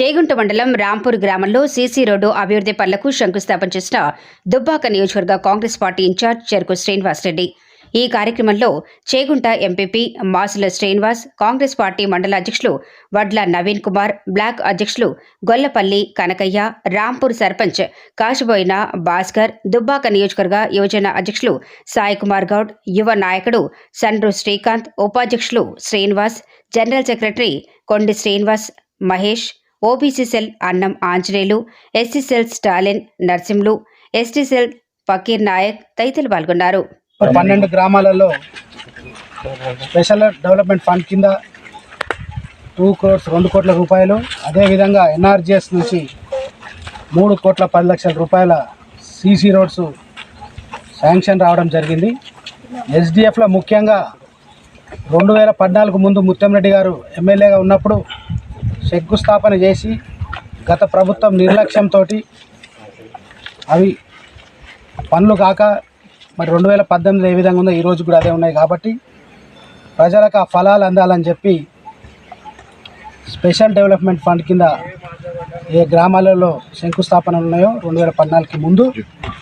చేగుంట మండలం రాంపూర్ గ్రామంలో CC road అభివృద్ధి పనులకు శంకుస్థాపన చేసిన దుబ్బాక నియోజకవర్గ కాంగ్రెస్ పార్టీ ఇన్ఛార్జ్ చెరుకు శ్రీనివాస్ రెడ్డి. ఈ కార్యక్రమంలో Chegunta MPP Masula Srinivas Congress party మండల అధ్యక్షులు వడ్ల నవీన్ కుమార్ బ్లాక్ అధ్యక్షులు గొల్లపల్లి కనకయ్య రాంపూర్ సర్పంచ్ కాశబోయిన భాస్కర్ దుబ్బాక నియోజకవర్గ యువజన అధ్యక్షులు సాయి కుమార్ గౌడ్ యువ నాయకుడు సండ్రు శ్రీకాంత్ ఉపాధ్యక్షులు శ్రీనివాస్ జనరల్ సెక్రటరీ కొండి Srinivas Mahesh OBC cell Annam Anjaneyulu SC cell Stalin Narsimhulu ST cell Fakir Naik తదితరులు పాల్గొన్నారు. పన్నెండు గ్రామాలలో స్పెషల్ డెవలప్మెంట్ ఫండ్ కింద టూ క్రోర్స్ రెండు కోట్ల రూపాయలు అదేవిధంగా ఎన్ఆర్జిఎస్ నుంచి మూడు కోట్ల పది లక్షల రూపాయల సీసీ రోడ్స్ శాంక్షన్ రావడం జరిగింది. ఎస్డిఎఫ్లో ముఖ్యంగా రెండు వేల పద్నాలుగు ముందు ముత్తంరెడ్డి గారు ఎమ్మెల్యేగా ఉన్నప్పుడు శంకుస్థాపన చేసి గత ప్రభుత్వం నిర్లక్ష్యంతో అవి పనులు కాక మరి రెండు వేల పద్దెనిమిది ఏ విధంగా ఉందో ఈరోజు కూడా అదే ఉన్నాయి కాబట్టి ప్రజలకు ఆ ఫలాలు అందాలని చెప్పి స్పెషల్ డెవలప్మెంట్ ఫండ్ కింద ఏ గ్రామాలలో శంకుస్థాపనలు ఉన్నాయో రెండు వేల పద్నాలుగుకి ముందు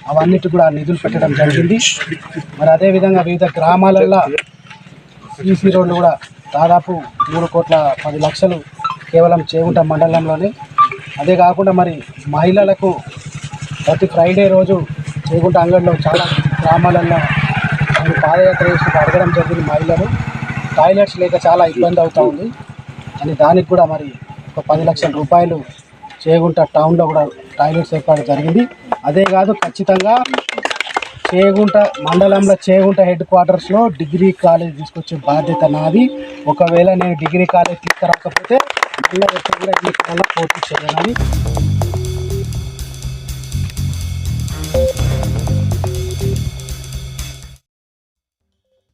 అవన్నిటి కూడా నిధులు పెట్టడం జరిగింది. మరి అదేవిధంగా వివిధ గ్రామాలలో సీసీ రోడ్లు కూడా దాదాపు మూడు కోట్ల పది లక్షలు కేవలం చేగుంట మండలంలోనే. అదే కాకుండా మరి మహిళలకు ప్రతి ఫ్రైడే రోజు చేగుంట అంగడిలో చాలా గ్రామాలలో మరి పాదయాత్ర చేసి అడగడం జరిగింది మహిళలు. టాయిలెట్స్ లేక చాలా ఇబ్బంది అవుతూ ఉంది. అని దానికి కూడా మరి ఒక పది లక్షల రూపాయలు చేగుంట టౌన్లో కూడా టాయిలెట్స్ ఏర్పాటు జరిగింది. అదే కాదు ఖచ్చితంగా చేగుంట మండలంలో చేగుంట హెడ్ క్వార్టర్స్లో డిగ్రీ కాలేజ్ తీసుకొచ్చే బాధ్యత నాది. ఒకవేళ నేను డిగ్రీ కాలేజ్ తీసుకురాకపోతే మళ్ళీ ఎక్కడ కూడా ఈ కాలంలో పోటీ చేయనని